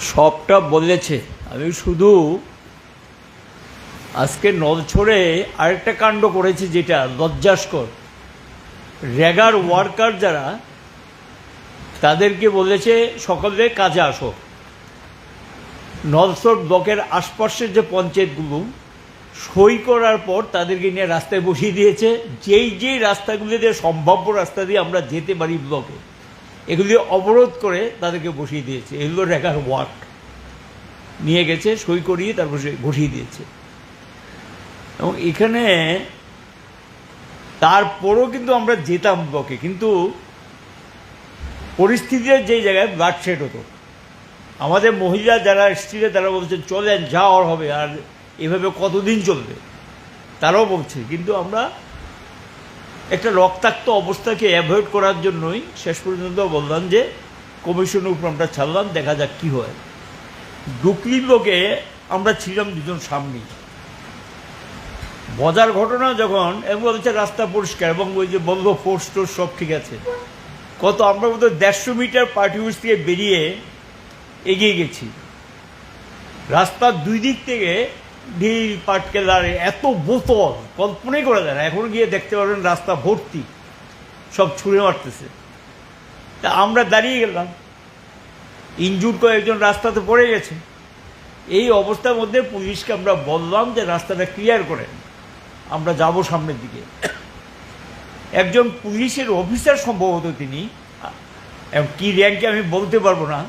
সবটা বলেছে আমি শুধু আজকে নলছড়ে আরেকটা কাণ্ড করেছি যেটা লজ্জাস্কর। রেগার ওয়ার্কার যারা, তাদেরকে বলেছে সকলে কাজে আসো। নলছড় ব্লকের আশপাশের যে পঞ্চায়েতগুলো, সই করার পর তাদেরকে নিয়ে রাস্তায় বসিয়ে দিয়েছে। যেই যেই রাস্তাগুলি দিয়ে সম্ভাব্য রাস্তা দিয়ে আমরা যেতে পারি ব্লকে এগুলি অবরোধ করে তাদেরকে বসিয়ে দিয়েছে। এগুলো রেখার ওয়ার্ক। নিয়ে গেছে, সই করিয়ে তারপর সে বসিয়ে দিয়েছে। এবং এখানে তারপরও কিন্তু আমরা যেতাম ব্লকে কিন্তু পরিস্থিতির যেই জায়গায় ব্লাড শেড হতো। আমাদের মহিলা যারা এসেছিল, তারা বলছেন চলেন, যা আর হবে, আর এভাবে কতদিন চলবে? তারাও বলছে। কিন্তু আমরা একটা রক্তাক্ত অবস্থাকে অ্যাভয়েড করার জন্যই শেষ পর্যন্ত বললাম যে কমিশনের উপর আমরা ছাড়লাম, দেখা যাক কী হয়। ডুকলি লোকে আমরা ছিলাম দুজন সামনে মজার ঘটনা যখন, এবং বলছে রাস্তা পরিষ্কার এবং ওই যে বলব ফোর্স টোর্স সব ঠিক আছে। কত আমরা বোধ দেড়শো মিটার পার্টি অফিস থেকে বেরিয়ে এগিয়ে গেছি। রাস্তার দুই দিক থেকে ঢিল পাটকেলার এত বোতল কল্পনাই করা যায় না। এখন গিয়ে দেখতে পারবেন রাস্তা ভর্তি। সব ছুঁড়ে মারতেছে। তা আমরা দাঁড়িয়ে গেলাম। ইনজুর কয়েকজন রাস্তাতে পড়ে গেছে। এই অবস্থার মধ্যে পুলিশকে আমরা বললাম যে রাস্তাটা ক্লিয়ার করেন। আমরা যাব সামনের দিকে। একজন পুলিশের অফিসার সম্ভবত তিনি। কী র্যাঙ্কে আমি বলতে পারব না।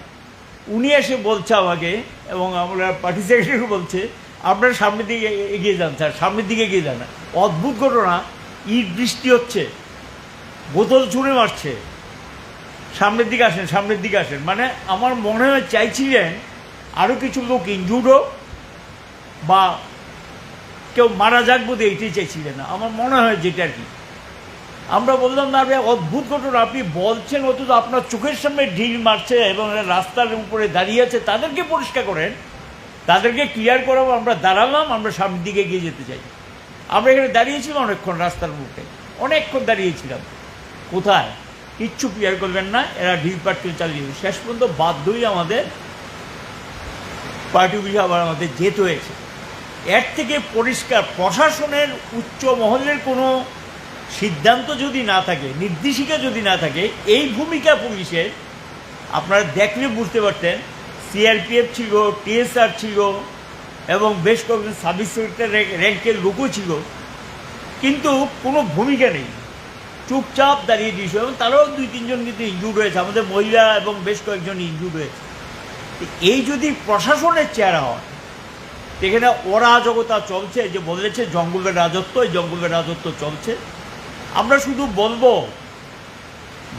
উনি এসে বলছে আমাকে এবং আমরা পার্টি সেক্রেটারি বলছে আপনার সামনের দিকে এগিয়ে যান, স্যার, সামনের দিকে এগিয়ে যান। অদ্ভুত ঘটনা, ইট বৃষ্টি হচ্ছে, বোতল ছুঁড়ে মারছে। সামনের দিকে আসেন, সামনের দিকে আসেন। মানে আমার মনে হয় চাইছিলেন আরও কিছু লোক ইনজুর্ড হোক বা কেউ মারা যাক বোধ এইটাই চাইছিলেন না। আমার মনে হয় যেটা আর কি। আমরা বললাম, না আরে অদ্ভুত ঘটনা। আপনি বলছেন, অথচ আপনার চোখের সামনে ঢিল মারছে এবং রাস্তার উপরে দাঁড়িয়ে আছে। তাদেরকে পরিষ্কার করেন। তাদেরকে ক্লিয়ার করাবো, আমরা দাঁড়ালাম, আমরা সামনের দিকে এগিয়ে যেতে চাই। আমরা এখানে দাঁড়িয়েছিলাম অনেকক্ষণ রাস্তার মুখে। অনেকক্ষণ দাঁড়িয়েছিলাম। কোথায়? কিচ্ছু ক্লিয়ার করবেন না, এরা ঢিল পাটকে চালিয়ে। শেষ পর্যন্ত বাধ্যই আমাদের, পার্টি অফিসে আবার আমাদের যেতে হয়েছে। এর থেকে পরিষ্কার, প্রশাসনের উচ্চ মহলের কোনো সিদ্ধান্ত যদি না থাকে, নির্দেশিকা যদি না থাকে, এই ভূমিকা পুলিশের, আপনারা দেখলে বুঝতে পারতেন সিআরপিএফ ছিল টিএসআর ছিল, এবং বেশ কয়েকজন ইন্সপেক্টর র্যাঙ্কের লোকও ছিল। কিন্তু কোনো ভূমিকা নেই। চুপচাপ দাঁড়িয়ে দিয়েছিল এবং তারাও দুই, তিনজন কিন্তু ইনজুর্ড হয়েছে। আমাদের মহিলা এবং বেশ কয়েকজন ইনজুর্ড হয়েছে। এই যদি প্রশাসনের চেহারা হয় এখানে অরাজকতা চলছে। যে বলেছে, জঙ্গলের রাজত্ব, এই জঙ্গলের রাজত্ব চলছে। আমরা শুধু বলব,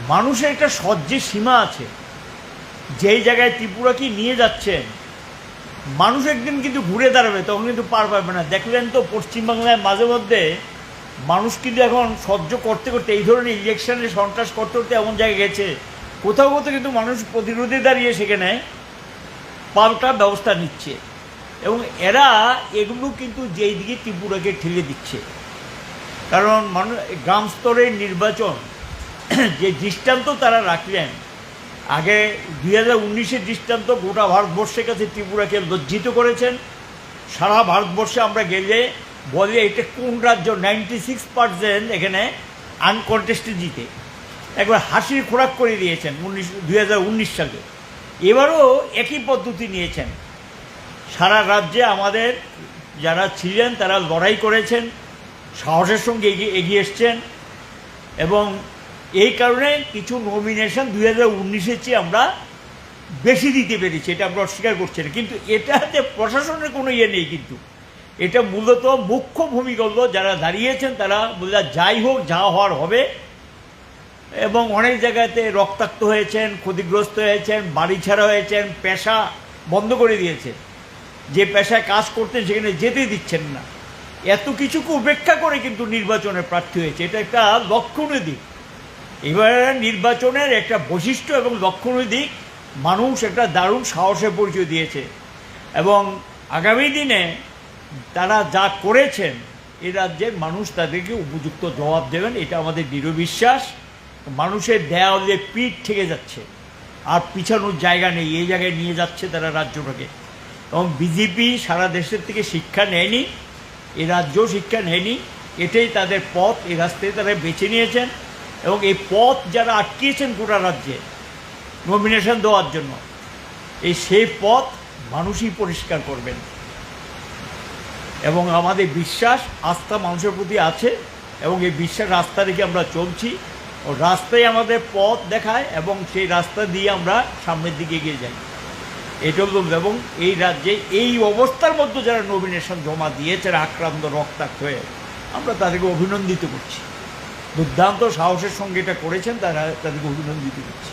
মানুষের একটা সহ্যের সীমা আছে। যেই জায়গায় ত্রিপুরাকে নিয়ে যাচ্ছেন, মানুষ একদিন কিন্তু ঘুরে দাঁড়াবে, তখন কিন্তু পার পাবে না। দেখলেন তো পশ্চিমবাংলায় মাঝে মধ্যে মানুষ কিন্তু এখন সহ্য করতে করতে, এই ধরনের ইলেকশনে সন্ত্রাস করতে করতে এমন জায়গায় গেছে। কোথাও কোথাও কিন্তু মানুষ প্রতিরোধে দাঁড়িয়ে সেখানে পাল্টা ব্যবস্থা নিচ্ছে। এবং এরা এগুলো কিন্তু যেই দিকে ত্রিপুরাকে ঠেলে দিচ্ছে। কারণ মানুষ গ্রাম স্তরের নির্বাচন, যে দৃষ্টান্ত তারা রাখলেন আগে দুই হাজার উনিশের দৃষ্টান্ত গোটা ভারতবর্ষের কাছে ত্রিপুরাকে লজ্জিত করেছেন। সারা ভারতবর্ষে আমরা গেলে বলে এটা কোন রাজ্য? নাইনটি সিক্স পার্সেন্ট এখানে আনকন্টেস্টে জিতে। একবার হাসির খোরাক করে দিয়েছেন উনিশ সালে। এবারও একই পদ্ধতি নিয়েছেন। সারা রাজ্যে আমাদের যারা ছিলেন, তারা লড়াই করেছেন, সাহসের সঙ্গে এগিয়ে এগিয়ে এসছেন এবং এই কারণে কিছু নমিনেশন দুই হাজার উনিশের চেয়ে আমরা বেশি দিতে পেরেছি, এটা আমরা অস্বীকার করছি না। কিন্তু এটাতে প্রশাসনের কোনো ইয়ে নেই কিন্তু। এটা মূলত মুখ্য ভূমিকা যারা দাঁড়িয়েছেন তারা বলে যাই হোক, যা হওয়ার হবে। এবং অনেক জায়গাতে রক্তাক্ত হয়েছেন, ক্ষতিগ্রস্ত হয়েছেন, বাড়ি ছাড়া হয়েছেন, পেশা বন্ধ করে দিয়েছে। যে পেশায় কাজ করতেন সেখানে যেতে দিচ্ছেন না। এত কিছুকে উপেক্ষা করে কিন্তু নির্বাচনে প্রার্থী হয়েছে। এটা একটা লক্ষণীয় দিক। এবার নির্বাচনের একটা বৈশিষ্ট্য এবং লক্ষণীয় দিক মানুষ একটা দারুণ সাহসের পরিচয় দিয়েছে। এবং আগামী দিনে তারা যা করেছেন, এ রাজ্যের মানুষ তাদেরকে উপযুক্ত জবাব দেবেন, এটা আমাদের দৃঢ় বিশ্বাস। মানুষের দেয়ালে পিঠ থেকে যাচ্ছে, আর পিছানোর জায়গা নেই, এই জায়গায় নিয়ে যাচ্ছে তারা রাজ্যটাকে। এবং বিজেপি সারা দেশের থেকে শিক্ষা নেয়নি, এ রাজ্য শিক্ষা নেয়নি, এটাই তাদের পথ, এ রাস্তায় তারা বেছে নিয়েছেন। এবং এই পথ যারা আটকিয়েছেন গোটা রাজ্যে নমিনেশন দেওয়ার জন্য, এই সেই পথ মানুষই পরিষ্কার করবেন। এবং আমাদের বিশ্বাস, আস্থা মানুষের প্রতি আছে এবং এই বিশ্বাস রাস্তা রেখে আমরা চলছি। ও রাস্তায় আমাদের পথ দেখায় এবং সেই রাস্তা দিয়ে আমরা সামনের দিকে এগিয়ে যাই। এটা এবং এই রাজ্যে এই অবস্থার মধ্যে যারা নমিনেশন জমা দিয়েছে আক্রান্ত, রক্তাক্ত হয়ে, আমরা তাদেরকে অভিনন্দিত করছি। দুর্দান্ত সাহসের সঙ্গে এটা করেছেন তারা তাদেরকে দিতে করছি